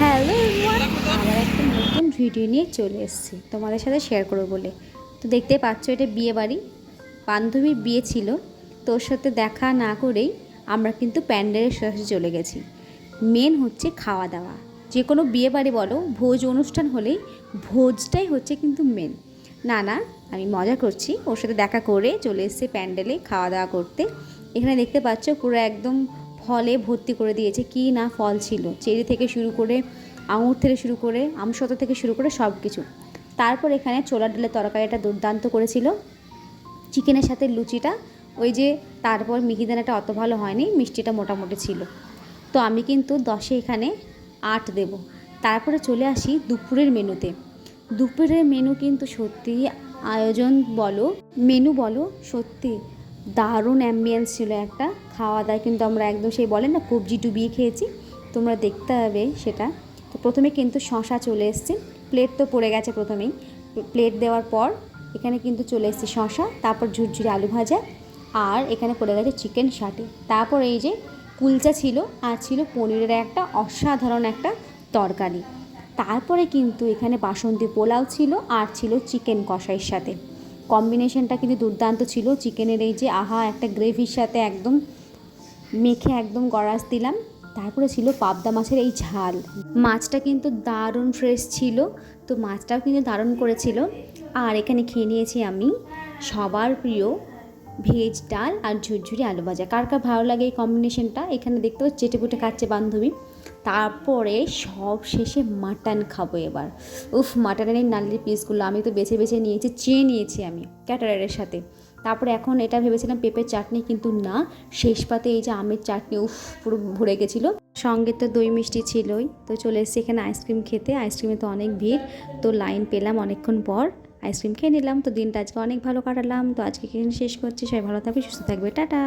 Hello আবার একটা নতুন ভিডিও নিয়ে চলে এসেছি। তোমাদের সাথে শেয়ার করব বলে। তো দেখতে পাচ্ছ, এটা বিয়ে বাড়ি। বান্ধবীর বিয়ে ছিল। তোর সাথে দেখা না করেই আমরা কিন্তু প্যান্ডেলের সাথে চলে গেছি। মেন হচ্ছে খাওয়া দাওয়া। যে কোনো বিয়ে বাড়ি বলো, ভোজ অনুষ্ঠান হলেই ভোজটাই হচ্ছে কিন্তু মেন না না, আমি মজা করছি। ওর সাথে দেখা করে চলে এসেছে প্যান্ডেলে খাওয়া দাওয়া করতে। এখানে দেখতে পাচ্ছ, পুরো একদম ফলে ভর্তি করে দিয়েছে কি না ফল ছিল। চেরি থেকে শুরু করে আঙুর থেকে শুরু করে আমসতা থেকে শুরু করে সব কিছু তারপর এখানে ছোলার ডালের তরকারিটা দুর্দান্ত করেছিল। চিকেনের সাথে লুচিটা, ওই যে তারপর মিহিদানাটা অত ভালো হয়নি, মিষ্টিটা মোটামুটি ছিল। তো আমি কিন্তু দশে এখানে আট দেব। তারপরে চলে আসি দুপুরের মেনুতে। দুপুরের মেনু কিন্তু সত্যি আয়োজন বলো, মেনু বলো সত্যি দারুণ অ্যাম্বিয়েন্স ছিল একটা। খাওয়া দাওয়া কিন্তু আমরা একদম সেই বলেন না কবজি ডুবিয়ে খেয়েছি। তোমরা দেখতে হবে সেটা। তো প্রথমে কিন্তু শশা চলে এসছে। প্লেট তো পড়ে গেছে প্রথমেই। প্লেট দেওয়ার পর এখানে কিন্তু চলে এসছে শশা, তারপর ঝুরঝুরি আলু ভাজা, আর এখানে পড়ে গেছে চিকেন শাটে তারপর এই যে কুলচা ছিল, আর ছিল পনিরের একটা অসাধারণ একটা তরকারি। তারপরে কিন্তু এখানে বাসন্তী পোলাও ছিল, আর ছিল চিকেন কষাইয়ের সাথে। কম্বিনেশনটা কিন্তু দুর্দান্ত ছিল। চিকেনের এই যে আহা, একটা গ্রেভির সাথে একদম মেখে একদম গড়াস দিলাম। তারপরে ছিল পাবদা মাছের এই ঝাল। মাছটা কিন্তু দারুণ ফ্রেশ ছিল। তো মাছটাও কিন্তু দারুণ করেছিল। আর এখানে খেয়ে নিয়েছি আমি সবার প্রিয় ভেজ ডাল আর ঝুরঝুরি আলু ভাজা। কার কার ভালো লাগে এই কম্বিনেশনটা এখানে দেখতে পাচ্ছি চেটে পুটে বান্ধবী। তারপরে সব শেষে মাটন খাব এবার। উফ মাটনের এই নালির পিসগুলো আমি তো বেছে বেছে নিয়েছি, চেয়ে নিয়েছি আমি ক্যাটারারের সাথে। তারপরে এখন এটা ভেবেছিলাম পেঁপের চাটনি, কিন্তু না, শেষ পাতে এই যে আমের চাটনি, উফ, পুরো ভরে গেছিল। সঙ্গে তো দই মিষ্টি ছিলই, তো চলে এসেছি এখানে আইসক্রিম খেতে। আইসক্রিমে তো অনেক ভিড়, তো লাইন পেলাম অনেকক্ষণ পর। আইসক্রিম খেয়ে নিলাম, তো দিনটা আজকে অনেক ভালো কাটালাম, তো আজকে এখানে শেষ করছি। সবাই ভালো থাকবে সুস্থ থাকবে টাটা।